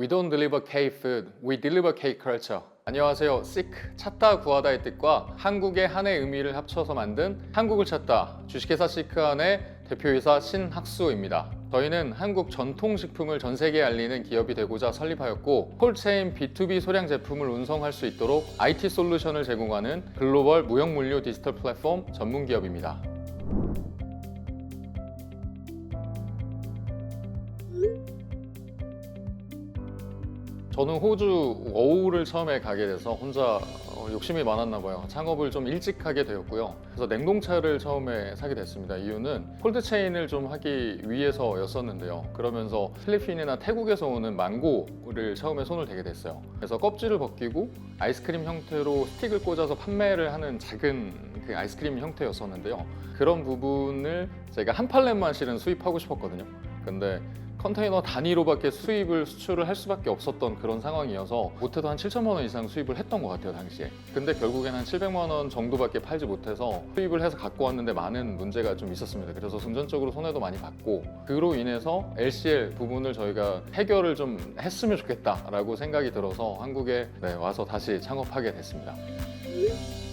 We don't deliver K-food, we deliver K-culture. 안녕하세요. Seek, 찾다 구하다의 뜻과 한국의 한의 의미를 합쳐서 만든 한국을 찾다 주식회사 시크한의 대표이사 신학수입니다. 저희는 한국 전통식품을 전 세계에 알리는 기업이 되고자 설립하였고 콜체인 B2B 소량 제품을 운송할 수 있도록 IT 솔루션을 제공하는 글로벌 무역물류 디지털 플랫폼 전문 기업입니다. 저는 호주 어우를 처음에 가게 돼서 혼자 어, 욕심이 많았나 봐요. 창업을 좀 일찍 하게 되었고요. 그래서 냉동차를 처음에 사게 됐습니다. 이유는 콜드 체인을 좀 하기 위해서였었는데요. 그러면서 필리핀이나 태국에서 오는 망고를 처음에 손을 대게 됐어요. 그래서 껍질을 벗기고 아이스크림 형태로 스틱을 꽂아서 판매를 하는 작은 그 아이스크림 형태였었는데요. 그런 부분을 제가 한 팔렘만 실은 수입하고 싶었거든요. 근데 컨테이너 단위로밖에 수입을 수출을 할 수밖에 없었던 그런 상황이어서 못해도 한 7천만 원 이상 수입을 했던 것 같아요 당시에. 근데 결국엔 한 700만 원 정도밖에 팔지 못해서 수입을 해서 갖고 왔는데 많은 문제가 좀 있었습니다. 그래서 금전적으로 손해도 많이 봤고 그로 인해서 LCL 부분을 저희가 해결을 좀 했으면 좋겠다라고 생각이 들어서 한국에 네, 와서 다시 창업하게 됐습니다. 아,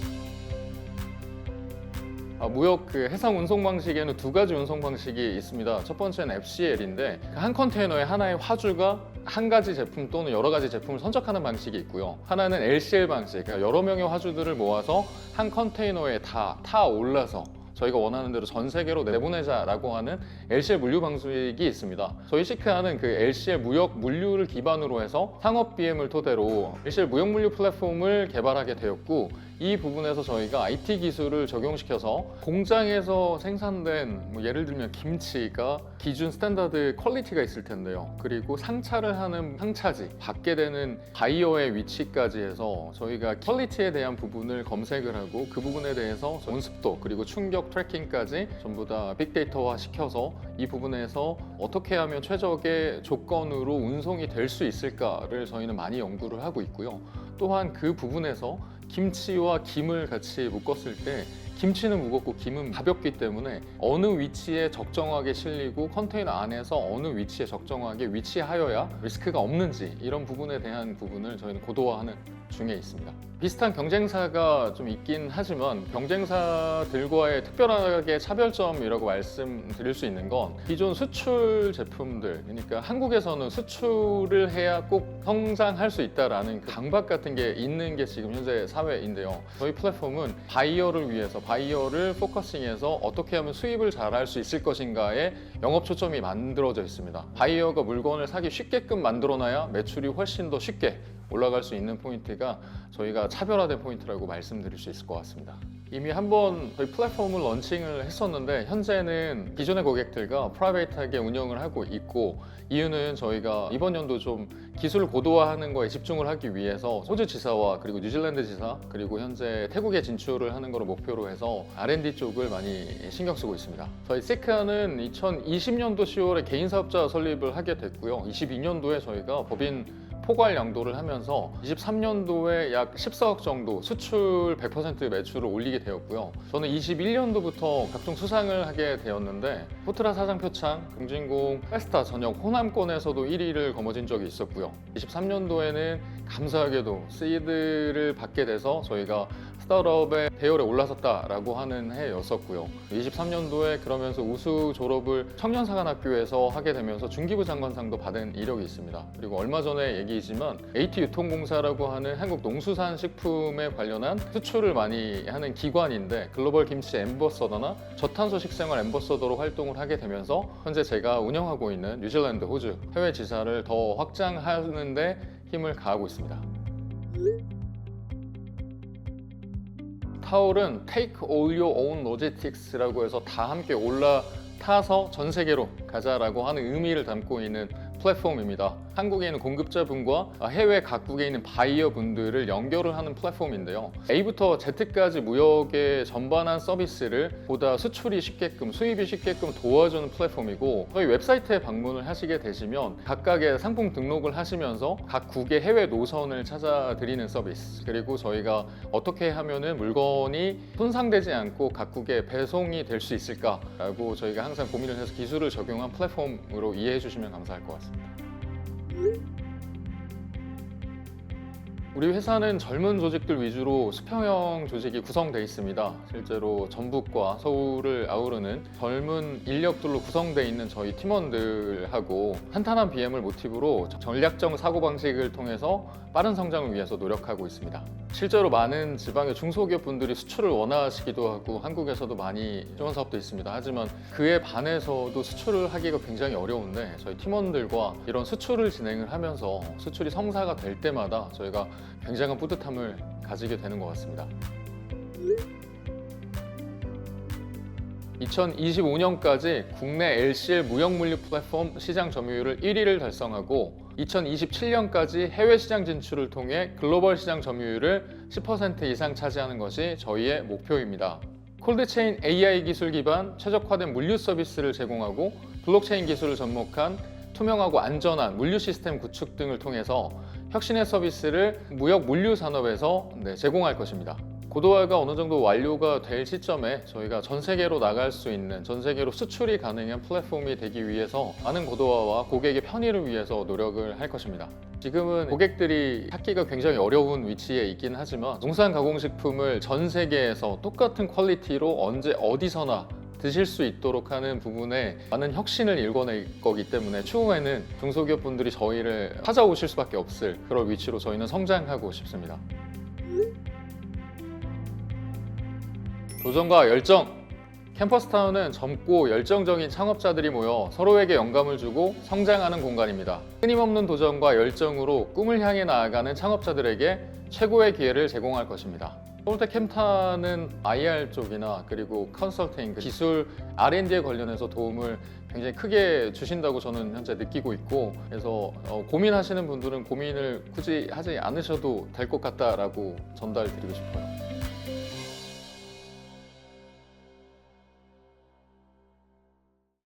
무역 그 해상 운송 방식에는 두 가지 운송 방식이 있습니다. 첫 번째는 FCL인데 한 컨테이너에 하나의 화주가 한 가지 제품 또는 여러 가지 제품을 선적하는 방식이 있고요. 하나는 LCL 방식, 그러니까 여러 명의 화주들을 모아서 한 컨테이너에 다 타 올라서 저희가 원하는 대로 전 세계로 내보내자라고 하는 LCL 물류 방식이 있습니다. 저희 시크하는 그 LCL 무역 물류를 기반으로 해서 상업 BM을 토대로 LCL 무역 물류 플랫폼을 개발하게 되었고 이 부분에서 저희가 IT 기술을 적용시켜서 공장에서 생산된 뭐 예를 들면 김치가 기준 스탠다드 퀄리티가 있을 텐데요. 그리고 상차를 하는 상차지, 받게 되는 바이어의 위치까지 해서 저희가 퀄리티에 대한 부분을 검색을 하고 그 부분에 대해서 온습도 그리고 충격 트래킹까지 전부 다 빅데이터화 시켜서 이 부분에서 어떻게 하면 최적의 조건으로 운송이 될 수 있을까를 저희는 많이 연구를 하고 있고요. 또한 그 부분에서 김치와 김을 같이 묶었을 때 김치는 무겁고 김은 가볍기 때문에 어느 위치에 적정하게 실리고 컨테이너 안에서 어느 위치에 적정하게 위치하여야 리스크가 없는지 이런 부분에 대한 부분을 저희는 고도화하는 중에 있습니다. 비슷한 경쟁사가 좀 있긴 하지만 경쟁사들과의 특별하게 차별점이라고 말씀드릴 수 있는 건 기존 수출 제품들 그러니까 한국에서는 수출을 해야 꼭 성장할 수 있다라는 그 강박 같은 게 있는 게 지금 현재 사회인데요. 저희 플랫폼은 바이어를 위해서 바이어를 포커싱해서 어떻게 하면 수입을 잘할 수 있을 것인가에 영업 초점이 만들어져 있습니다. 바이어가 물건을 사기 쉽게끔 만들어놔야 매출이 훨씬 더 쉽게 올라갈 수 있는 포인트가 저희가 차별화된 포인트라고 말씀드릴 수 있을 것 같습니다. 이미 한번 저희 플랫폼을 런칭을 했었는데 현재는 기존의 고객들과 프라이베이트하게 운영을 하고 있고 이유는 저희가 이번 연도 좀 기술을 고도화하는 거에 집중을 하기 위해서 호주 지사와 그리고 뉴질랜드 지사 그리고 현재 태국에 진출을 하는 것을 목표로 해서 R&D 쪽을 많이 신경 쓰고 있습니다. 저희 세카는 2020년도 10월에 개인 사업자 설립을 하게 됐고요. 22년도에 저희가 법인 포괄 양도를 하면서 23년도에 약 14억 정도 수출 100% 매출을 올리게 되었고요. 저는 21년도부터 각종 수상을 하게 되었는데 포트라 사장 표창, 금진공, 페스타 전역 호남권에서도 1위를 거머쥔 적이 있었고요. 23년도에는 감사하게도 시드를 받게 돼서 저희가 스타트업의 대열에 올라섰다라고 하는 해였었고요. 23년도에 그러면서 우수 졸업을 청년사관학교에서 하게 되면서 중기부 장관상도 받은 이력이 있습니다. 그리고 얼마 전에 얘기지만 AT 유통공사라고 하는 한국 농수산식품에 관련한 수출을 많이 하는 기관인데 글로벌 김치 엠버서더나 저탄소 식생활 엠버서더로 활동을 하게 되면서 현재 제가 운영하고 있는 뉴질랜드, 호주 해외 지사를 더 확장하는데 힘을 가하고 있습니다. 타올은 Take All Your Own Logistics라고 해서 다 함께 올라타서 전 세계로 가자라고 하는 의미를 담고 있는 플랫폼입니다. 한국에 있는 공급자분과 해외 각국에 있는 바이어 분들을 연결을 하는 플랫폼인데요. A부터 Z까지 무역의 전반한 서비스를 보다 수출이 쉽게끔 수입이 쉽게끔 도와주는 플랫폼이고 저희 웹사이트에 방문을 하시게 되시면 각각의 상품 등록을 하시면서 각 국의 해외 노선을 찾아드리는 서비스 그리고 저희가 어떻게 하면은 물건이 손상되지 않고 각국에 배송이 될 수 있을까라고 저희가 항상 고민을 해서 기술을 적용한 플랫폼으로 이해해 주시면 감사할 것 같습니다. 우리 회사는 젊은 조직들 위주로 수평형 조직이 구성되어 있습니다. 실제로 전북과 서울을 아우르는 젊은 인력들로 구성되어 있는 저희 팀원들하고 탄탄한 BM을 모티브로 전략적 사고방식을 통해서 빠른 성장을 위해서 노력하고 있습니다. 실제로 많은 지방의 중소기업 분들이 수출을 원하시기도 하고 한국에서도 많이 지원 사업도 있습니다. 하지만 그에 반해서도 수출을 하기가 굉장히 어려운데 저희 팀원들과 이런 수출을 진행을 하면서 수출이 성사가 될 때마다 저희가 굉장한 뿌듯함을 가지게 되는 것 같습니다. 2025년까지 국내 LCL 무역 물류 플랫폼 시장 점유율을 1위를 달성하고 2027년까지 해외 시장 진출을 통해 글로벌 시장 점유율을 10% 이상 차지하는 것이 저희의 목표입니다. 콜드체인 AI 기술 기반 최적화된 물류 서비스를 제공하고 블록체인 기술을 접목한 투명하고 안전한 물류 시스템 구축 등을 통해서 혁신의 서비스를 무역 물류 산업에서 네, 제공할 것입니다. 고도화가 어느 정도 완료가 될 시점에 저희가 전 세계로 나갈 수 있는 전 세계로 수출이 가능한 플랫폼이 되기 위해서 많은 고도화와 고객의 편의를 위해서 노력을 할 것입니다. 지금은 고객들이 찾기가 굉장히 어려운 위치에 있긴 하지만 농산 가공식품을 전 세계에서 똑같은 퀄리티로 언제 어디서나 드실 수 있도록 하는 부분에 많은 혁신을 일궈낼 거기 때문에 추후에는 중소기업 분들이 저희를 찾아오실 수밖에 없을 그런 위치로 저희는 성장하고 싶습니다. 도전과 열정! 캠퍼스타운은 젊고 열정적인 창업자들이 모여 서로에게 영감을 주고 성장하는 공간입니다. 끊임없는 도전과 열정으로 꿈을 향해 나아가는 창업자들에게 최고의 기회를 제공할 것입니다. 서울대 캠타는 IR 쪽이나 그리고 컨설팅, 그 기술 R&D에 관련해서 도움을 굉장히 크게 주신다고 저는 현재 느끼고 있고 그래서 어, 고민하시는 분들은 고민을 굳이 하지 않으셔도 될 것 같다라고 전달드리고 싶어요.